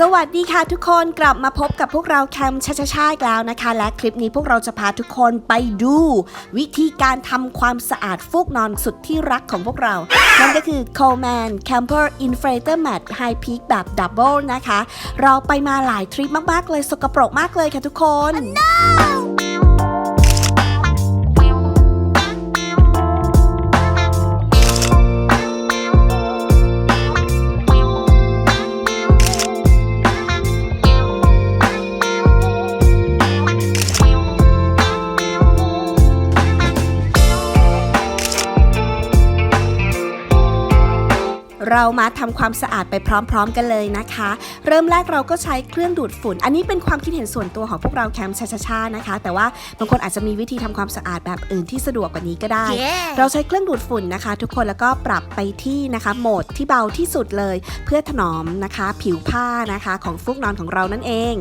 สวัสดีค่ะทุกคนกลับมาพบกับพวกเราแคมชาชาชาอีกแล้วนะคะ และคลิปนี้พวกเราจะพาทุกคนไปดู วิธีการทำความสะอาดฟูกนอนสุดที่รักของพวกเรา นั่นก็คือ Coleman Camper Inflator Mat High Peak แบบ Double นะคะ เราไปมาหลายทริปมาก ๆ เลยสกปรกมากเลยค่ะทุกคน เรามาทำความสะอาดไปพร้อม ๆ กันเลยนะคะ เริ่มแรกเราก็ใช้เครื่องดูดฝุ่น อันนี้เป็นความคิดเห็นส่วนตัวของพวกเราแคมป์ชาชาชานะคะ แต่ว่าบางคนอาจจะมีวิธีทำความสะอาดแบบอื่นที่สะดวกกว่านี้ก็ได้เราใช้เครื่องดูดฝุ่นนะคะ ทุกคนแล้วก็ปรับไปที่นะคะโหมดที่เบาที่สุดเลย เพื่อถนอมนะคะ ผิวผ้านะคะของฟูกนอนของเรานั่นเอง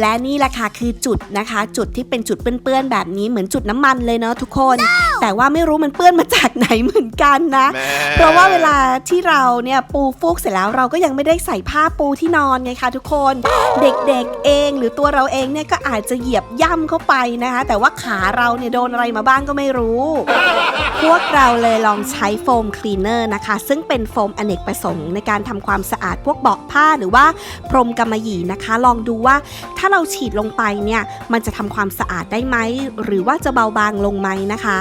และนี่แหละค่ะคือจุดนะคะ จุดที่เป็นจุดเปื้อนๆแบบนี้เหมือนจุดน้ำมันเลยเนาะทุกคน แต่ว่าไม่รู้มันเปื้อนมาจากไหนเหมือนกันนะแม่เพราะว่าเวลาที่เราเนี่ยปูฟูกเสร็จแล้วเราก็ยังไม่ได้ใส่ผ้าปูที่นอนไงคะทุกคน เด็กๆเองหรือตัวเราเองเนี่ยก็อาจจะเหยียบย่ำเข้าไปนะคะ แต่ว่าขาเราเนี่ยโดนอะไรมาบ้างก็ไม่รู้ พวกเราเลยลองใช้โฟมคลีนเนอร์นะคะ ซึ่งเป็นโฟมอเนกประสงค์ในการทำความสะอาดพวกเบาะผ้าหรือว่าพรมกำมะหยี่นะคะ ลองดูว่าถ้าเราฉีดลงไปเนี่ยมันจะทำความสะอาดได้ไหมหรือว่าจะเบาบางลงไหมนะคะ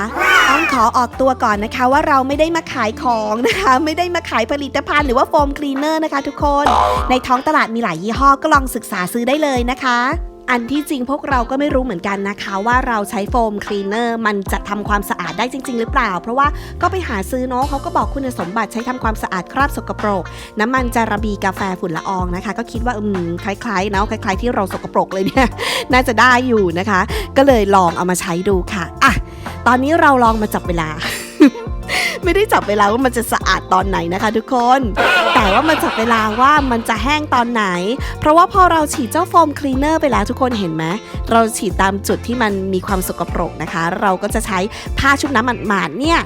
ต้องขอออกตัวก่อนนะคะว่าเราไม่ได้มาขายของนะคะ ไม่ได้มาขายผลิตภัณฑ์หรือว่าโฟมคลีนเนอร์นะคะ ทุกคน ในท้องตลาดมีหลายยี่ห้อก็ลองศึกษาซื้อได้เลยนะคะอันที่จริงพวกเราก็ไม่รู้เหมือนกันนะคะ ว่าเราใช้โฟมคลีนเนอร์มันจะทำความสะอาดได้จริง ๆ หรือเปล่า เพราะว่าก็ไปหาซื้อเนาะเขาก็บอกคุณสมบัติใช้ทำความสะอาดคราบสกปรก น้ำมันจาระบีกาแฟฝุ่นละอองนะคะ ก็คิดว่าอืมคล้ายๆเนาะคล้าย ๆ ที่เราสกปรกเลยเนี่ยน่าจะได้อยู่นะคะ ก็เลยลองเอามาใช้ดูค่ะอะ ตอนนี้เราลองมาจับเวลา ไม่ได้จับเวลาว่ามันจะสะอาดตอนไหนนะคะ ทุกคน แต่ว่ามันจับเวลาว่ามันจะแห้งตอนไหน เพราะว่าพอเราฉีดเจ้าโฟมคลีนเนอร์ไปแล้วทุกคนเห็นไหมเราฉีดตามจุดที่มันมีความสกปรกนะคะ เราก็จะใช้ผ้าชุบน้ำหมาดๆเนี่ย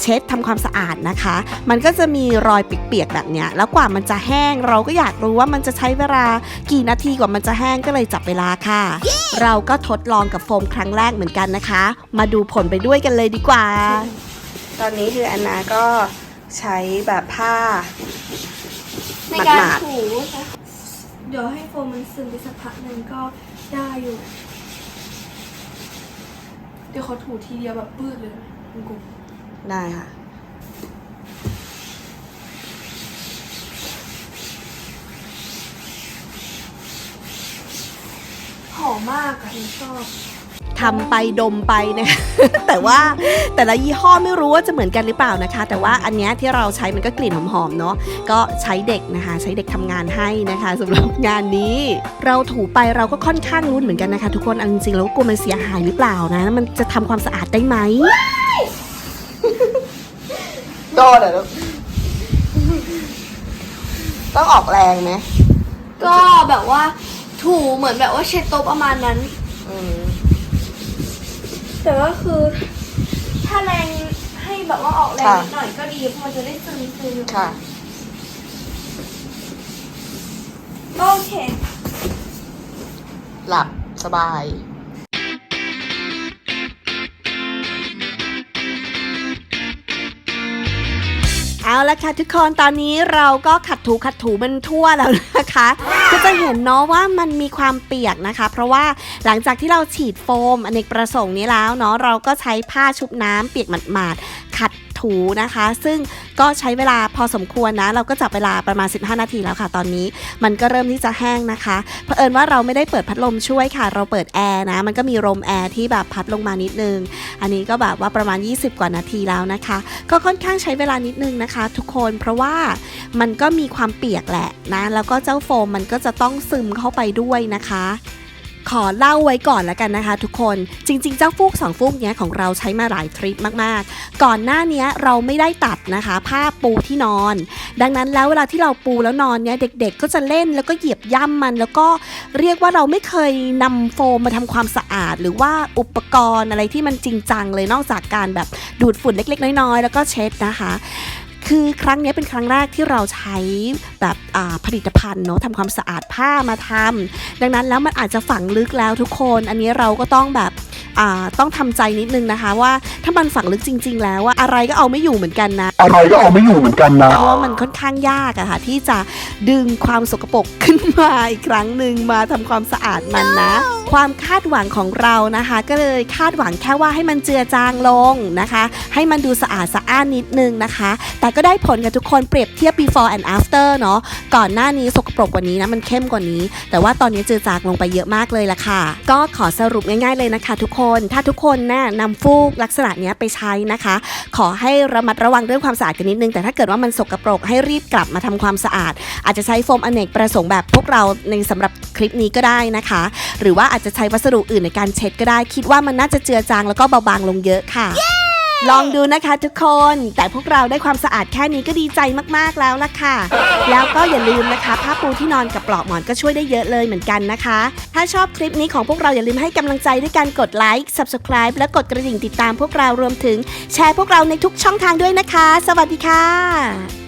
เช็ดทำความสะอาดนะคะ มันก็จะมีรอยเปียกๆแบบเนี้ยแล้วกว่ามันจะแห้งเราก็อยากรู้ว่ามันจะใช้เวลากี่นาทีกว่ามันจะแห้งก็เลยจับเวลาค่ะ เราก็ทดลองกับโฟมครั้งแรกเหมือนกันนะคะ มาดูผลไปด้วยกันเลยดีกว่า ตอนนี้คืออันนาก็ใช้แบบผ้าในการหมาดถูเดี๋ยวให้โฟมมันซึมไปสักพักหนึ่งก็ได้อยู่ เดี๋ยวเขาถูทีเดียวแบบปื้ดเลยคุณกุ๊กได้ค่ะ อมมากอะหนูชอบทำไปดมไปนะ แต่ว่าแต่ละยี่ห้อไม่รู้ว่าจะเหมือนกันหรือเปล่านะคะ แต่ว่าอันเนี้ยที่เราใช้มันก็กลิ่นหอมๆเนาะก็ใช้เด็กนะคะ ใช้เด็กทำงานให้นะคะสำหรับงานนี้ เราถูไปเราก็ค่อนข้างรุ้นเหมือนกันนะคะ ทุกคนเอาจริงๆแล้วกลัวมันเสียหายหรือเปล่านะ มันจะทำความสะอาดได้ไหมโดนเหรอต้องออกแรงไหมก็แบบว่า ถูเหมือนแบบว่าเช็ดโต๊ะประมาณนั้น อืมแต่ว่าคือ ถ้าแรงให้แบบว่าออกแรงค่ะนิดหน่อยก็ดีเพราะมันจะได้ซึมซึมค่ะก็โอเค หลับสบาย เอาละค่ะทุกคนตอนนี้เราก็ขัดถูขัดถูมันทั่วแล้วนะคะ ก็จะเห็นเนาะว่ามันมีความเปียกนะคะ เพราะว่าหลังจากที่เราฉีดโฟมอเนกประสงค์นี้แล้วเนาะเราก็ใช้ผ้าชุบน้ำเปียกหมาดๆขัด ถูนะคะ ซึ่งก็ใช้เวลาพอสมควรนะ เราก็จับเวลาประมาณ 15 นาทีแล้วค่ะ ตอนนี้มันก็เริ่มที่จะแห้งนะคะเผอิญว่าเราไม่ได้เปิดพัดลมช่วยค่ะ เราเปิดแอร์นะ มันก็มีลมแอร์ที่แบบพัดลงมานิดนึง อันนี้ก็แบบว่าประมาณ 20 กว่านาทีแล้วนะคะ ก็ค่อนข้างใช้เวลานิดนึงนะคะ ทุกคนเพราะว่ามันก็มีความเปียกแหละนะ แล้วก็เจ้าโฟมมันก็จะต้องซึมเข้าไปด้วยนะคะ ขอเล่าไว้ก่อนแล้วกันนะคะ ทุกคนจริง ๆ เจ้าฟูกสองฟูกเนี้ยของเราใช้มาหลายทริปมากๆ ก่อนหน้านี้เราไม่ได้ตัดนะคะ ผ้าปูที่นอน ดังนั้นแล้วเวลาที่เราปูแล้วนอนเนี้ยเด็ก ๆ ก็จะเล่นแล้วก็เหยียบย่ำมัน แล้วก็เรียกว่าเราไม่เคยนำโฟมมาทำความสะอาด หรือว่าอุปกรณ์อะไรที่มันจริงจังเลยนอกจากการแบบดูดฝุ่นเล็ก ๆ น้อยๆ แล้วก็เช็ดนะคะ คคือครั้งนี้เป็นครั้งแรกที่เราใช้แบบอ่าผลิตภัณฑ์เนาะทำความสะอาดผ้ามาทำดังนั้นแล้วมันอาจจะฝังลึกแล้วทุกคน อันนี้เราก็ต้องแบบอ่าต้องทำใจนิดนึงนะคะว่าถ้ามันฝังลึกจริง ๆ แล้วว่าอะไรก็เอาไม่อยู่เหมือนกันนะ อะไรก็เอาไม่อยู่เหมือนกันนะเพราะว่ามันค่อนข้างยากอะค่ะที่จะดึงความสกปรกขึ้นมาอีกครั้งหนึ่งมาทำความสะอาดมันนะ ความคาดหวังของเรานะคะ ก็เลยคาดหวังแค่ว่าให้มันเจือจางลงนะคะ ให้มันดูสะอาดสะอ้านนิดนึงนะคะ แต่ก็ได้ผลกับทุกคนเปรียบเทียบ before and after เนาะก่อนหน้านี้สกปรกกว่านี้นะมันเข้มกว่านี้ แต่ว่าตอนนี้เจือจางลงไปเยอะมากเลยละค่ะ ก็ขอสรุปง่ายๆเลยนะคะ ทุกคนถ้าทุกคนน่ะนำฟูกลักษณะเนี้ยไปใช้นะคะ ขอให้ระมัดระวังเรื่องความสะอาดกันนิดนึงแต่ถ้าเกิดว่ามันสกปรกให้รีบกลับมาทำความสะอาด อาจจะใช้โฟมอเนกประสงค์แบบพวกเราในสำหรับคลิปนี้ก็ได้นะคะ หรือว่าอาจจะใช้วัสดุอื่นในการเช็ดก็ได้ คิดว่ามันน่าจะเจือจางแล้วก็เบาบางลงเยอะค่ะ ลองดูนะคะทุกคน แต่พวกเราได้ความสะอาดแค่นี้ก็ดีใจมากๆแล้วล่ะค่ะ แล้วก็อย่าลืมนะคะผ้าปูที่นอนกับปลอกหมอนก็ช่วยได้เยอะเลยเหมือนกันนะคะ ถ้าชอบคลิปนี้ของพวกเราอย่าลืมให้กำลังใจด้วยการกดไลค์ subscribe และกดกระดิ่งติดตามพวกเรารวมถึง แชร์พวกเราในทุกช่องทางด้วยนะคะ สวัสดีค่ะ